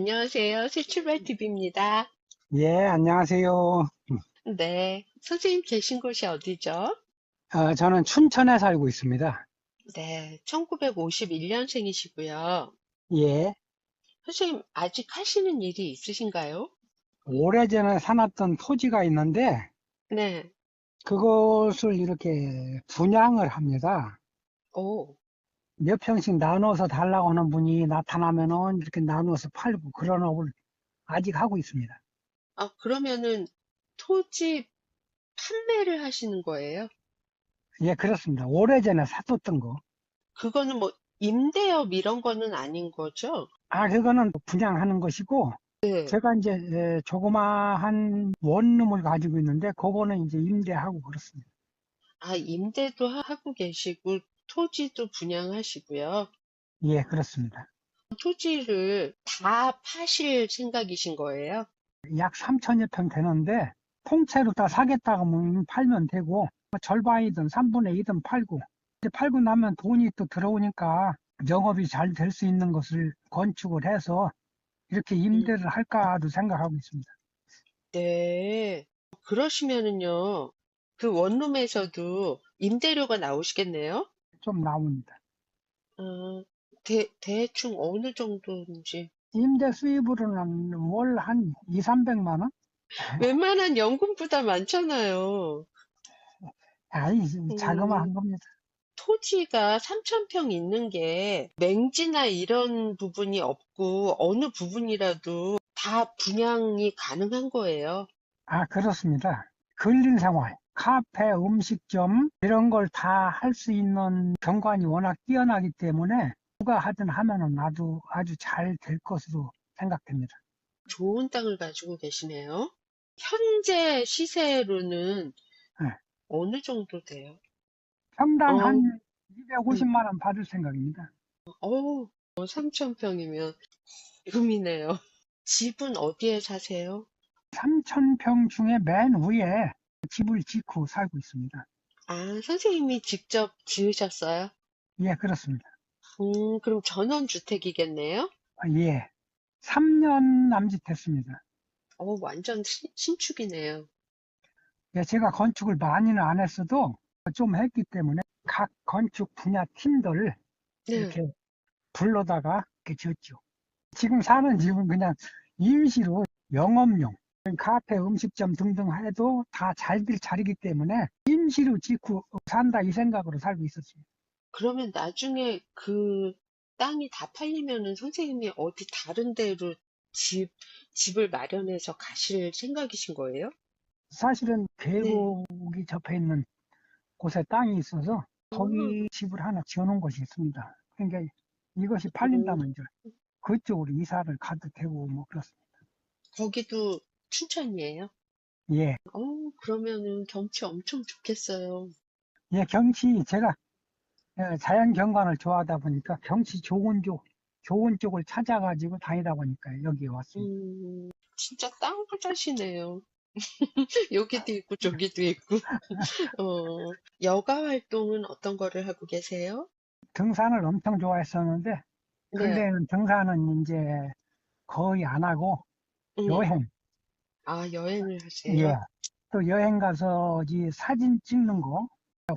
안녕하세요. 새 출발TV입니다. 예, 안녕하세요. 네. 선생님 계신 곳이 어디죠? 어, 저는 춘천에 살고 있습니다. 네. 1951년생이시고요. 예, 선생님, 아직 하시는 일이 있으신가요? 오래전에 사놨던 토지가 있는데, 네. 그것을 이렇게 분양을 합니다. 오, 몇 평씩 나눠서 달라고 하는 분이 나타나면은 이렇게 나눠서 팔고 그런 업을 아직 하고 있습니다. 아, 그러면은 토지 판매를 하시는 거예요? 예, 그렇습니다. 오래전에 샀었던 거. 그거는 뭐 임대업 이런 거는 아닌 거죠? 아, 그거는 분양하는 것이고, 네. 제가 이제 에, 조그마한 원룸을 가지고 있는데, 그거는 이제 임대하고 그렇습니다. 아, 임대도 하- 하고 계시고 토지도 분양하시고요. 예, 그렇습니다. 토지를 다 파실 생각이신 거예요? 약 3천여 평 되는데 통째로 다 사겠다고 하면 팔면 되고 뭐 절반이든 3분의 2든 팔고 이제 팔고 나면 돈이 또 들어오니까 영업이 잘 될 수 있는 것을 건축을 해서 이렇게 임대를 할까도 생각하고 있습니다. 네. 그러시면은요, 그 원룸에서도 임대료가 나오시겠네요? 좀 나옵니다. 어, 대, 대충 어느 정도인지. 임대 수입으로는 월 한 2, 300만 원? 웬만한 연금보다 많잖아요. 아이, 자그마한 음. 겁니다. 토지가 3,000평 있는 게 맹지나 이런 부분이 없고 어느 부분이라도 다 분양이 가능한 거예요. 아, 그렇습니다. 근린 생활, 카페, 음식점, 이런 걸 다 할 수 있는 경관이 워낙 뛰어나기 때문에 누가 하든 하면은 아주, 아주 잘 될 것으로 생각됩니다. 좋은 땅을 가지고 계시네요. 현재 시세로는 네. 어느 정도 돼요? 평당 어. 한 250만 원 받을 생각입니다. 어우, 3,000평이면 금이네요. 집은 어디에 사세요? 3,000평 중에 맨 위에 집을 짓고 살고 있습니다. 아, 선생님이 직접 지으셨어요? 예, 그렇습니다. 음, 그럼 전원주택이겠네요? 아, 예. 3년 남짓했습니다. 어, 완전 신- 신축이네요. 예, 제가 건축을 많이는 안 했어도 좀 했기 때문에 각 건축 분야 팀들 네. 이렇게 불러다가 이렇게 지었죠. 지금 사는 집은 그냥 임시로 영업용, 카페, 음식점 등등 해도 다 잘 될 자리이기 때문에 임시로 짓고 산다 이 생각으로 살고 있었습니다. 그러면 나중에 그 땅이 다 팔리면은 선생님이 어디 다른 데로 집, 집을 마련해서 가실 생각이신 거예요? 사실은 네. 계곡이 접해 있는 곳에 땅이 있어서 거기 집을 하나 지어놓은 곳이 있습니다. 그러니까 이것이 팔린다면 이제 그쪽으로 이사를 가도 되고 뭐 그렇습니다. 거기도 춘천이에요? 예, 어, 그러면은 경치 엄청 좋겠어요. 예, 경치 제가 예, 자연 경관을 좋아하다 보니까 경치 좋은 쪽, 좋은 쪽을 찾아가지고 다니다 보니까 여기 왔습니다. 음, 진짜 땅 부자시네요. 여기도 있고 저기도 있고. 어, 여가 활동은 어떤 거를 하고 계세요? 등산을 엄청 좋아했었는데 네. 근래는 등산은 이제 거의 안 하고 음, 여행, 아, 여행을 하세요? 예, 또 여행 가서 이 사진 찍는 거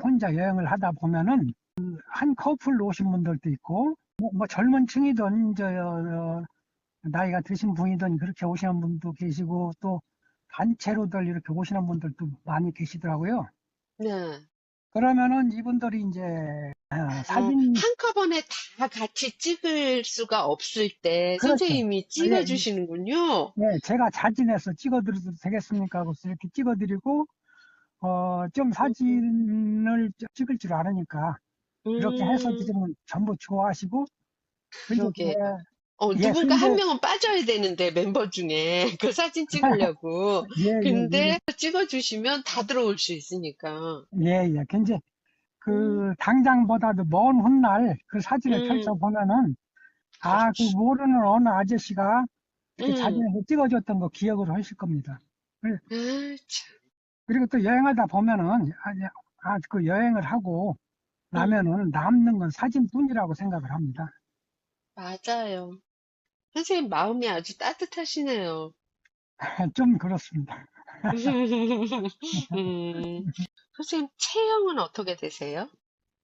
혼자 여행을 하다 보면은 그한 커플 오신 분들도 있고 뭐, 뭐 젊은 층이든 저 어, 나이가 드신 분이든 그렇게 오시는 분도 계시고 또 단체로들 이렇게 오시는 분들도 많이 계시더라고요. 네. 그러면은 이분들이 이제 어, 아, 사진 한꺼번에 다 같이 찍을 수가 없을 때 그렇죠. 선생님이 찍어주시는군요. 네, 제가 자진해서 찍어드려도 되겠습니까? 하고 이렇게 찍어드리고 어, 좀 사진을 찍을 줄 아니까 이렇게 해서 음, 지금 전부 좋아하시고 그리고 그러게. 어, 예, 누군가 한 근데- 명은 빠져야 되는데 멤버 중에 그 사진 찍으려고. 예, 예, 근데 찍어주시면 다 들어올 수 있으니까. 예, 예. 근데 그 당장보다도 먼 훗날 그 사진을 음. 펼쳐 보면은 아, 그. 모르는 어느 아저씨가 이렇게 음. 사진에서 찍어줬던 거 기억을 하실 겁니다. 아, 참. 그리고 또 여행하다 보면은 아, 아, 그 여행을 하고 나면은 남는 건 사진뿐이라고 생각을 합니다. 맞아요. 선생님 마음이 아주 따뜻하시네요. 좀 그렇습니다. 음, 선생님 체형은 어떻게 되세요?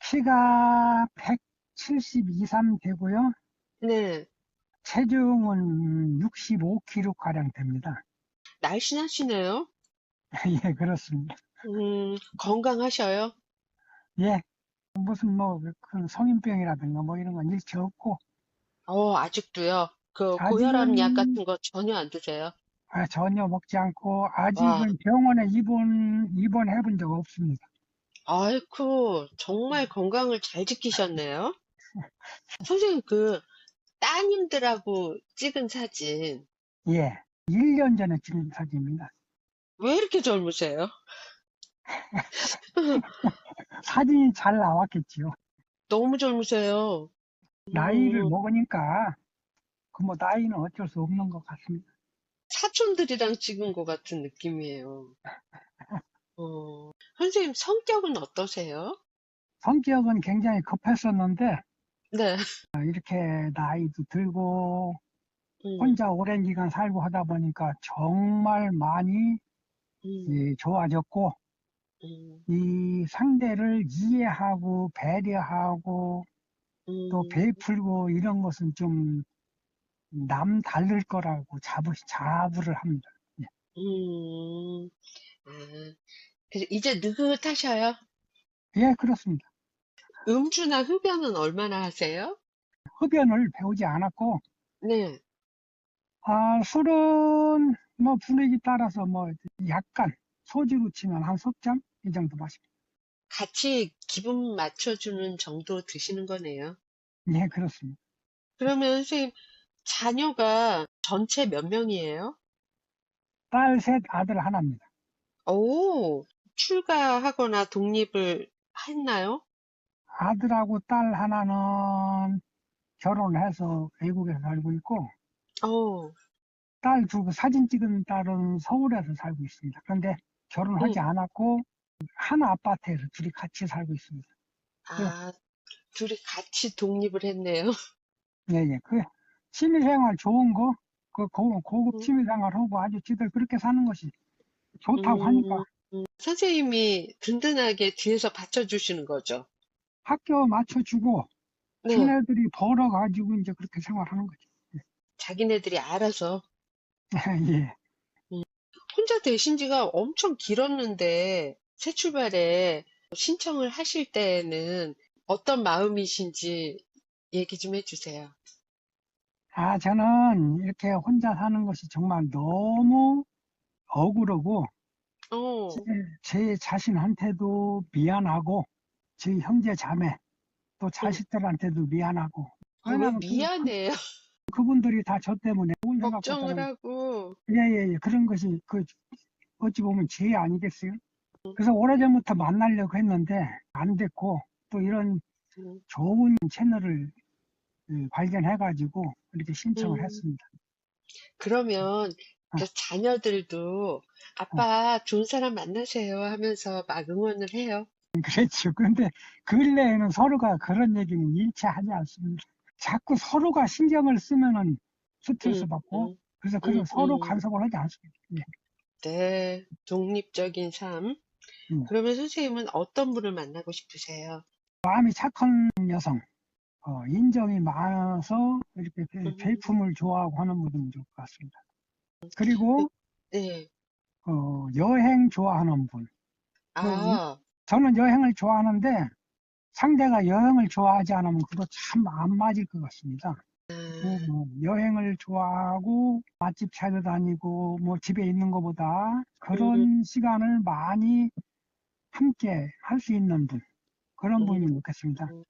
키가 172, 3 되고요. 네, 체중은 65kg 가량 됩니다. 날씬하시네요. 예, 그렇습니다. 음, 건강하셔요? 예, 무슨 뭐, 그 성인병이라든가 뭐 이런 건 일체 없고, 어, 아직도요? 그 아직은- 고혈압 약 같은 거 전혀 안 드세요? 아, 전혀 먹지 않고, 아직은 와. 병원에 입원, 입원해 본 적 없습니다. 아이쿠, 정말 건강을 잘 지키셨네요. 선생님, 그, 따님들하고 찍은 사진, 예, 1년 전에 찍은 사진입니다. 왜 이렇게 젊으세요? 사진이 잘 나왔겠지요. 너무 젊으세요. 나이를 음, 먹으니까, 그 뭐, 나이는 어쩔 수 없는 것 같습니다. 사촌들이랑 찍은 것 같은 느낌이에요. 어, 선생님, 성격은 어떠세요? 성격은 굉장히 급했었는데, 네. 이렇게 나이도 들고, 음, 혼자 오랜 기간 살고 하다 보니까 정말 많이 음, 이, 좋아졌고, 음, 이 상대를 이해하고 배려하고 또 음, 베풀고 이런 것은 좀 남 다를 거라고 자부, 자부를 합니다. 음, 아, 그래서 이제 느긋하셔요? 예, 그렇습니다. 음주나 흡연은 얼마나 하세요? 흡연을 배우지 않았고, 네. 아, 술은 뭐 분위기 따라서 뭐 약간 소주로 치면 한 석 잔? 이 정도 마십니다. 같이 기분 맞춰주는 정도 드시는 거네요. 예, 그렇습니다. 그러면 선생님, 자녀가 전체 몇 명이에요? 딸 셋, 아들 하나입니다. 오, 출가하거나 독립을 했나요? 아들하고 딸 하나는 결혼해서 외국에서 살고 있고, 어, 딸 두, 그 사진 찍은 딸은 서울에서 살고 있습니다. 그런데 결혼하지 않았고, 한 아파트에서 둘이 같이 살고 있습니다. 아, 둘이 같이 독립을 했네요. 예, 예. 그 취미생활 좋은 거, 그 고, 음. 고급 취미생활 하고 아주 지들 그렇게 사는 것이 좋다고 하니까 음, 선생님이 든든하게 뒤에서 받쳐주시는 거죠. 학교 맞춰주고, 네, 걔네들이 벌어가지고 이제 그렇게 생활하는 거지. 자기네들이 알아서 예. 혼자 되신 지가 엄청 길었는데 새 출발에 신청을 하실 때에는 어떤 마음이신지 얘기 좀 해주세요. 아, 저는 이렇게 혼자 사는 것이 정말 너무 억울하고, 어, 제 자신한테도 미안하고, 제 형제 자매, 또 자식들한테도 미안하고, 아, 그- 미안해요. 그 분들이 다 저 때문에 걱정을 하고. 예, 예, 예. 그런 것이 그 어찌 보면 죄 아니겠어요? 그래서 오래전부터 만나려고 했는데 안 됐고 또 이런 음, 좋은 채널을 그 발견해가지고 이렇게 신청을 음. 했습니다. 그러면 어. 그 자녀들도 아빠 좋은 사람 만나세요 하면서 막 응원을 해요. 그렇죠. 그런데 근래에는 서로가 그런 얘기는 일체 하지 않습니다. 자꾸 서로가 신경을 쓰면은 스트레스 음, 받고 음. 그래서 그런 음, 서로 음. 간섭을 하지 않습니다. 예. 네, 독립적인 삶. 음. 그러면 선생님은 어떤 분을 만나고 싶으세요? 마음이 착한 여성, 어, 인정이 많아서 이렇게 배- 음. 좋아하고 하는 분이 좋을 것 같습니다. 그리고 네. 어, 여행 좋아하는 분. 아, 저는 여행을 좋아하는데 상대가 여행을 좋아하지 않으면 그거 참 안 맞을 것 같습니다. 음, 어, 여행을 좋아하고 맛집 찾아다니고 뭐 집에 있는 것보다 그런 시간을 많이 함께 할 수 있는 분. 그런 음. 분이 좋겠습니다. 음,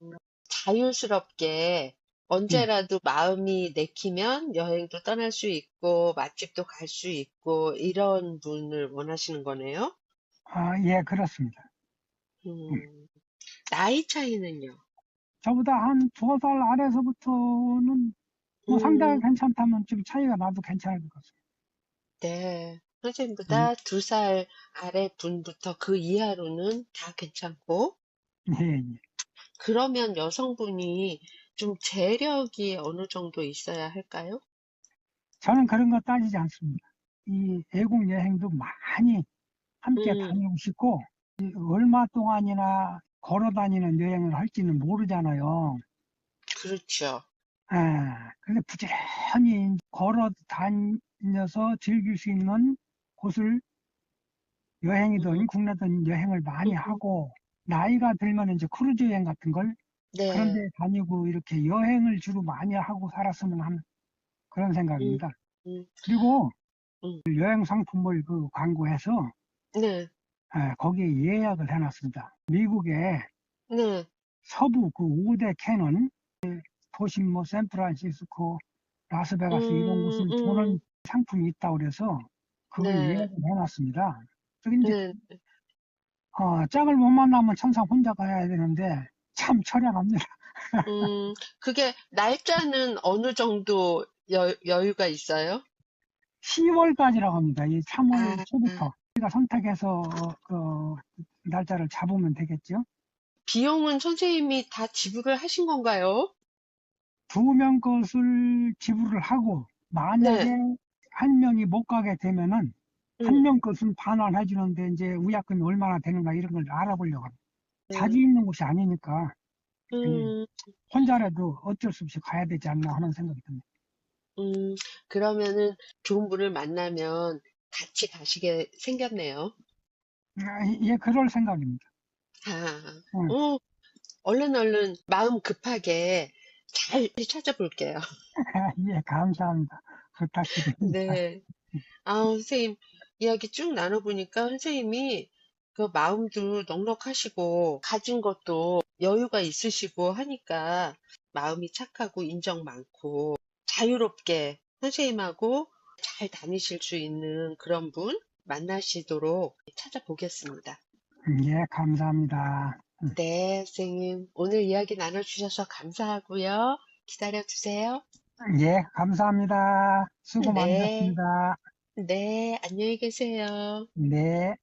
자유스럽게 언제라도 마음이 내키면 여행도 떠날 수 있고 맛집도 갈 수 있고 이런 분을 원하시는 거네요. 아, 예, 그렇습니다. 음, 나이 차이는요? 저보다 한 두어 살 아래서부터는 뭐 음, 상당히 괜찮다면 좀 차이가 나도 괜찮을 것 같습니다. 네. 선생님보다 두 살 아래 분부터 그 이하로는 다 괜찮고 예, 예. 그러면 여성분이 좀 재력이 어느 정도 있어야 할까요? 저는 그런 거 따지지 않습니다. 이 외국 여행도 많이 함께 음. 다니고 싶고, 이 얼마 동안이나 걸어 다니는 여행을 할지는 모르잖아요. 그렇죠. 예, 근데 부지런히 걸어 다녀서 즐길 수 있는 곳을 여행이든 음. 국내든 여행을 많이 음. 하고, 나이가 들면 이제 크루즈 여행 같은 걸 그런 네. 데 다니고 이렇게 여행을 주로 많이 하고 살았으면 하는 그런 생각입니다. 음. 그리고 음. 여행 상품을 그 광고해서 네. 예, 거기에 예약을 해놨습니다. 미국에 네. 서부 그 5대 캐논 도시 뭐 샌프란시스코, 라스베가스 이런 곳을 음, 음. 도는 상품이 있다고 그래서 그걸 네. 예약을 해놨습니다. 저기 이제 네. 어, 짝을 못 만나면 천상 혼자 가야 되는데 참 처량합니다. 음, 그게 날짜는 어느 정도 여, 여유가 있어요? 10월까지라고 합니다. 이 3월 아, 초부터 우리가 선택해서 그 날짜를 잡으면 되겠죠. 비용은 선생님이 다 지불을 하신 건가요? 두 명 것을 지불을 하고 만약에 네. 한 명이 못 가게 되면은 음, 한명 것은 반환해 주는데 이제 우약금이 얼마나 되는가 이런 걸 알아보려고 합니다. 자주 음, 있는 곳이 아니니까 음, 혼자라도 어쩔 수 없이 가야 되지 않나 하는 생각이 듭니다. 음, 그러면은 좋은 분을 만나면 같이 가시게 생겼네요. 아, 예, 그럴 생각입니다. 아, 응. 어, 얼른 얼른 마음 급하게 잘 찾아볼게요. 예, 감사합니다. 부탁드립니다. 네. 아, 선생님, 이야기 쭉 나눠보니까 선생님이 그 마음도 넉넉하시고, 가진 것도 여유가 있으시고 하니까 마음이 착하고 인정 많고, 자유롭게 선생님하고 잘 다니실 수 있는 그런 분 만나시도록 찾아보겠습니다. 예, 감사합니다. 네, 선생님. 오늘 이야기 나눠주셔서 감사하고요. 기다려주세요. 예, 감사합니다. 수고 네. 많으셨습니다. 네, 안녕히 계세요. 네.